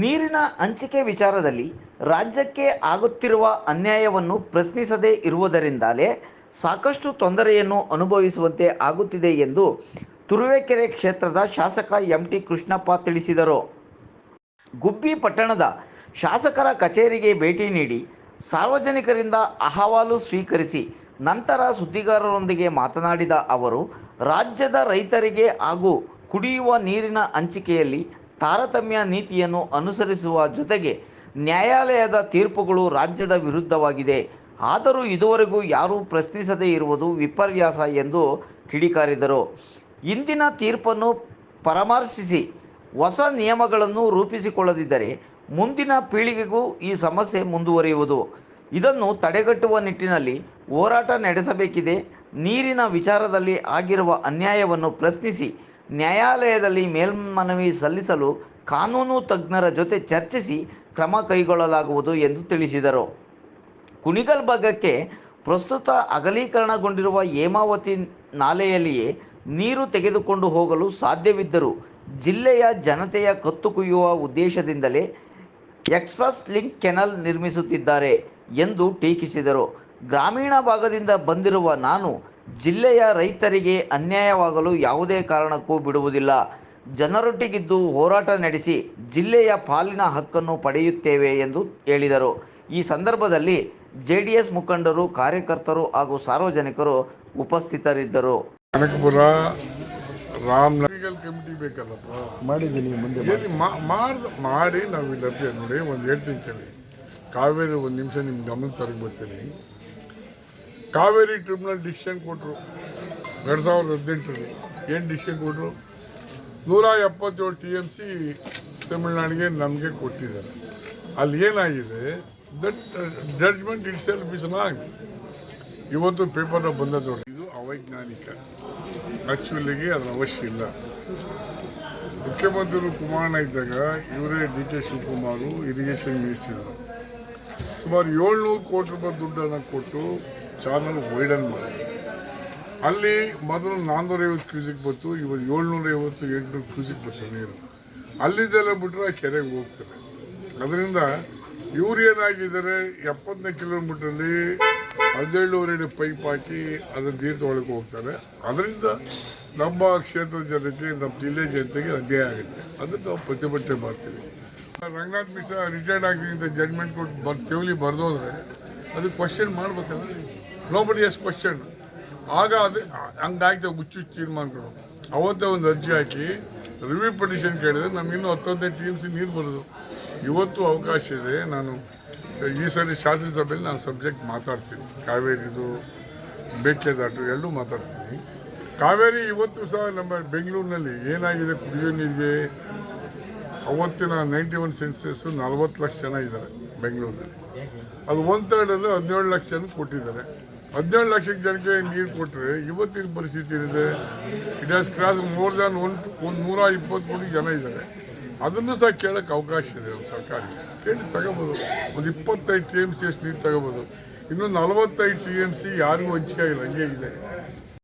ನೀರಿನ ಹಂಚಿಕೆ ವಿಚಾರದಲ್ಲಿ ರಾಜ್ಯಕ್ಕೆ ಆಗುತ್ತಿರುವ ಅನ್ಯಾಯವನ್ನು ಪ್ರಶ್ನಿಸದೇ ಇರುವುದರಿಂದಲೇ ಸಾಕಷ್ಟು ತೊಂದರೆಯನ್ನು ಅನುಭವಿಸುವಂತೆ ಆಗುತ್ತಿದೆ ಎಂದು ತುರುವೇಕೆರೆ ಕ್ಷೇತ್ರದ ಶಾಸಕ ಎಂ ಟಿ ಕೃಷ್ಣಪ್ಪ ತಿಳಿಸಿದರು. ಗುಬ್ಬಿ ಪಟ್ಟಣದ ಶಾಸಕರ ಕಚೇರಿಗೆ ಭೇಟಿ ನೀಡಿ ಸಾರ್ವಜನಿಕರಿಂದ ಅಹವಾಲು ಸ್ವೀಕರಿಸಿ ನಂತರ ಸುದ್ದಿಗಾರರೊಂದಿಗೆ ಮಾತನಾಡಿದ ಅವರು, ರಾಜ್ಯದ ರೈತರಿಗೆ ಹಾಗೂ ಕುಡಿಯುವ ನೀರಿನ ಹಂಚಿಕೆಯಲ್ಲಿ ತಾರತಮ್ಯ ನೀತಿಯನ್ನು ಅನುಸರಿಸುವ ಜೊತೆಗೆ ನ್ಯಾಯಾಲಯದ ತೀರ್ಪುಗಳು ರಾಜ್ಯದ ವಿರುದ್ಧವಾಗಿದೆ. ಆದರೂ ಇದುವರೆಗೂ ಯಾರೂ ಪ್ರಶ್ನಿಸದೇ ಇರುವುದು ವಿಪರ್ಯಾಸ ಎಂದು ಕಿಡಿಕಾರಿದರು. ಇಂದಿನ ತೀರ್ಪನ್ನು ಪರಾಮರ್ಶಿಸಿ ಹೊಸ ನಿಯಮಗಳನ್ನು ರೂಪಿಸಿಕೊಳ್ಳದಿದ್ದರೆ ಮುಂದಿನ ಪೀಳಿಗೆಗೂ ಈ ಸಮಸ್ಯೆ ಮುಂದುವರಿಯುವುದು. ಇದನ್ನು ತಡೆಗಟ್ಟುವ ನಿಟ್ಟಿನಲ್ಲಿ ಹೋರಾಟ ನಡೆಸಬೇಕಿದೆ. ನೀರಿನ ವಿಚಾರದಲ್ಲಿ ಆಗಿರುವ ಅನ್ಯಾಯವನ್ನು ಪ್ರಶ್ನಿಸಿ ನ್ಯಾಯಾಲಯದಲ್ಲಿ ಮೇಲ್ಮನವಿ ಸಲ್ಲಿಸಲು ಕಾನೂನು ತಜ್ಞರ ಜೊತೆ ಚರ್ಚಿಸಿ ಕ್ರಮ ಕೈಗೊಳ್ಳಲಾಗುವುದು ಎಂದು ತಿಳಿಸಿದರು. ಕುಣಿಗಲ್ ಭಾಗಕ್ಕೆ ಪ್ರಸ್ತುತ ಅಗಲೀಕರಣಗೊಂಡಿರುವ ಹೇಮಾವತಿ ನಾಲೆಯಲ್ಲಿಯೇ ನೀರು ತೆಗೆದುಕೊಂಡು ಹೋಗಲು ಸಾಧ್ಯವಿದ್ದರೂ ಜಿಲ್ಲೆಯ ಜನತೆಯ ಕತ್ತು ಕುಯ್ಯುವ ಉದ್ದೇಶದಿಂದಲೇ ಎಕ್ಸ್ಪ್ರೆಸ್ ಲಿಂಕ್ ಕೆನಲ್ ನಿರ್ಮಿಸುತ್ತಿದ್ದಾರೆ ಎಂದು ಟೀಕಿಸಿದರು. ಗ್ರಾಮೀಣ ಭಾಗದಿಂದ ಬಂದಿರುವ ನಾನು ಜಿಲ್ಲೆಯ ರೈತರಿಗೆ ಅನ್ಯಾಯವಾಗಲು ಯಾವುದೇ ಕಾರಣಕ್ಕೂ ಬಿಡುವುದಿಲ್ಲ. ಜನರೊಟ್ಟಿಗಿದ್ದು ಹೋರಾಟ ನಡೆಸಿ ಜಿಲ್ಲೆಯ ಪಾಲಿನ ಹಕ್ಕನ್ನು ಪಡೆಯುತ್ತೇವೆ ಎಂದು ಹೇಳಿದರು. ಈ ಸಂದರ್ಭದಲ್ಲಿ ಜೆಡಿಎಸ್ ಮುಖಂಡರು ಕಾರ್ಯಕರ್ತರು ಹಾಗೂ ಸಾರ್ವಜನಿಕರು ಉಪಸ್ಥಿತರಿದ್ದರು. ಕನಕಪುರ ರಾಮನಗರ್ ಕಮಿಟಿ ಬೇಕಲ್ಲಪ್ಪ? ಮಾಡಿದ್ದೀನಿ ಮುಂದೆ ಎಲ್ಲಿ ಮಾಡ್ದ ಮಾಡಿ ನಾವು ಇಲ್ಲಿ ನೋಡಿ ಒಂದು ಹೇಳ್ತೀನಿ ಕೇಳಿ. ಕಾವೇರಿ ಒಂದು ನಿಮಿಷ ನಿಮ್ಮ ಗಮನ ಬರ್ತೀನಿ. ಕಾವೇರಿ ಟ್ರಿಬ್ಯುನಲ್ ಡಿಸಿಷನ್ ಕೊಟ್ಟರು ಎರಡು ಸಾವಿರದ ಹದಿನೆಂಟರಲ್ಲಿ ಏನು ಡಿಸಿಷನ್ ಕೊಟ್ಟರು ನೂರ ಎಪ್ಪತ್ತೇಳು ಟಿ ಎಂ ಸಿ ತಮಿಳ್ನಾಡಿಗೆ ನಮಗೆ ಕೊಟ್ಟಿದ್ದಾರೆ. ಅಲ್ಲಿ ಏನಾಗಿದೆ? That judgement itself is wrong ಇವತ್ತು ಪೇಪರ್ನ ಬಂದದ್ದು ನೋಡಿ. ಇದು ಅವೈಜ್ಞಾನಿಕ. ಆ್ಯಕ್ಚುಲಿಗೆ ಅದರ ಅವಶ್ಯ ಇಲ್ಲ. ಮುಖ್ಯಮಂತ್ರಿಗಳು ಕುಮಾರಣ್ಣ ಇದ್ದಾಗ ಇವರೇ D K Shivakumar irrigation minister ಸುಮಾರು ಏಳ್ನೂರು ಕೋಟಿ ರೂಪಾಯಿ ದುಡ್ಡನ್ನು ಕೊಟ್ಟು ಚಾನಲ್ ವೈಡನ್ ಮಾಡಿ. ಅಲ್ಲಿ ಮೊದಲು ನಾನ್ನೂರೈವತ್ತು ಕ್ಯೂಸಿಕ್ ಬಂತು ಇವತ್ತು ಏಳ್ನೂರ ಐವತ್ತು ಎಂಟುನೂರು ಕ್ಯೂಸಿಕ್ ಬರ್ತದೆ ನೀರು. ಅಲ್ಲಿದ್ದೆಲ್ಲ ಬಿಟ್ಟರೆ ಆ ಕೆರೆಗೆ ಹೋಗ್ತಾರೆ. ಅದರಿಂದ ಇವ್ರು ಏನಾಗಿದ್ದಾರೆ, ಎಪ್ಪತ್ತನೇ ಕಿಲೋಮೀಟ್ರಲ್ಲಿ ಹದಿನೇಳುವರೆ ಪೈಪ್ ಹಾಕಿ ಅದನ್ನು ನೀರು ತೊಗೊಳಕ್ಕೆ ಹೋಗ್ತಾರೆ. ಅದರಿಂದ ನಮ್ಮ ಕ್ಷೇತ್ರದ ಜನಕ್ಕೆ, ನಮ್ಮ ಜಿಲ್ಲೆ ಜನತೆಗೆ ಅಧ್ಯಯ ಆಗುತ್ತೆ. ಅದನ್ನು ನಾವು ಪ್ರತಿಭಟನೆ ಮಾಡ್ತೀವಿ. ರಂಗನಾಥ್ ಮಿಶ್ರಾ ರಿಟೈರ್ಡ್ ಆಗಿದ್ದ ಅಂತ ಜಡ್ಮೆಂಟ್ ಕೊಟ್ಟು ಬರ್ ಕೇವಲಿ ಬರೆದೋದ್ರೆ ಅದು ಕ್ವಶನ್ ಮಾಡ್ಬೇಕಲ್ಲ ನೋಬಡಿ ಎಸ್ ಕ್ವಶನ್ ಆಗ ಅದು ಹಂಗಾಯ್ತು ಹುಚ್ಚು ತೀರ್ಮಾನಗಳು ಅವತ್ತೇ ಒಂದು ಅರ್ಜಿ ಹಾಕಿ ರಿವ್ಯೂ ಪಟಿಷನ್ ಕೇಳಿದ್ರೆ ಹತ್ತೊಂದೈದು ಟಿ ಎಂ ಸಿ ನೀರು ಬರೋದು ಇವತ್ತು ಅವಕಾಶ ಇದೆ ನಾನು ಈ ಸರಿ ಶಾಸನಸಭೆಯಲ್ಲಿ ನಾನು ಸಬ್ಜೆಕ್ಟ್ ಮಾತಾಡ್ತೀನಿ ಕಾವೇರಿದು ಮೇಕೆದಾಟು ಎರಡೂ ಮಾತಾಡ್ತೀನಿ ಕಾವೇರಿ ಇವತ್ತು ಸಹ ನಮ್ಮ ಬೆಂಗಳೂರಿನಲ್ಲಿ ಏನಾಗಿದೆ ಕುಡಿಯೋ ನೀರಿಗೆ ಅವತ್ತಿನ ನೈಂಟಿ ಒನ್ ಸೆನ್ಸಸ್ಸು ನಲ್ವತ್ತು ಲಕ್ಷ ಜನ ಇದ್ದಾರೆ ಬೆಂಗಳೂರಲ್ಲಿ ಅದು ಒಂದು ತರ್ಡಲ್ಲಿ ಹದಿನೇಳು ಲಕ್ಷ ಜನ ಕೊಟ್ಟಿದ್ದಾರೆ. ಹದಿನೇಳು ಲಕ್ಷ ಜನಕ್ಕೆ ನೀರು ಕೊಟ್ಟರೆ ಇವತ್ತಿನ ಪರಿಸ್ಥಿತಿ ಏನಿದೆ? It has cross more than one ಒಂದು ನೂರ ಇಪ್ಪತ್ತು ಕೋಟಿ ಜನ ಇದ್ದಾರೆ. ಅದನ್ನು ಸಹ ಕೇಳೋಕ್ಕೆ ಅವಕಾಶ ಇದೆ ನಮ್ಮ ಸರ್ಕಾರಕ್ಕೆ. ಕೇಳಿ ತಗೋಬೋದು. ಒಂದು ಇಪ್ಪತ್ತೈದು ಟಿ ಎಂ ಸಿ ಅಷ್ಟು ನೀರು ತಗೋಬೋದು. ಇನ್ನೂ ನಲವತ್ತೈದು ಟಿ ಎಂ ಸಿ ಯಾರಿಗೂ ಹಂಚಿಕೆ ಆಗಿಲ್ಲ, ಹಂಗೆ ಇದೆ.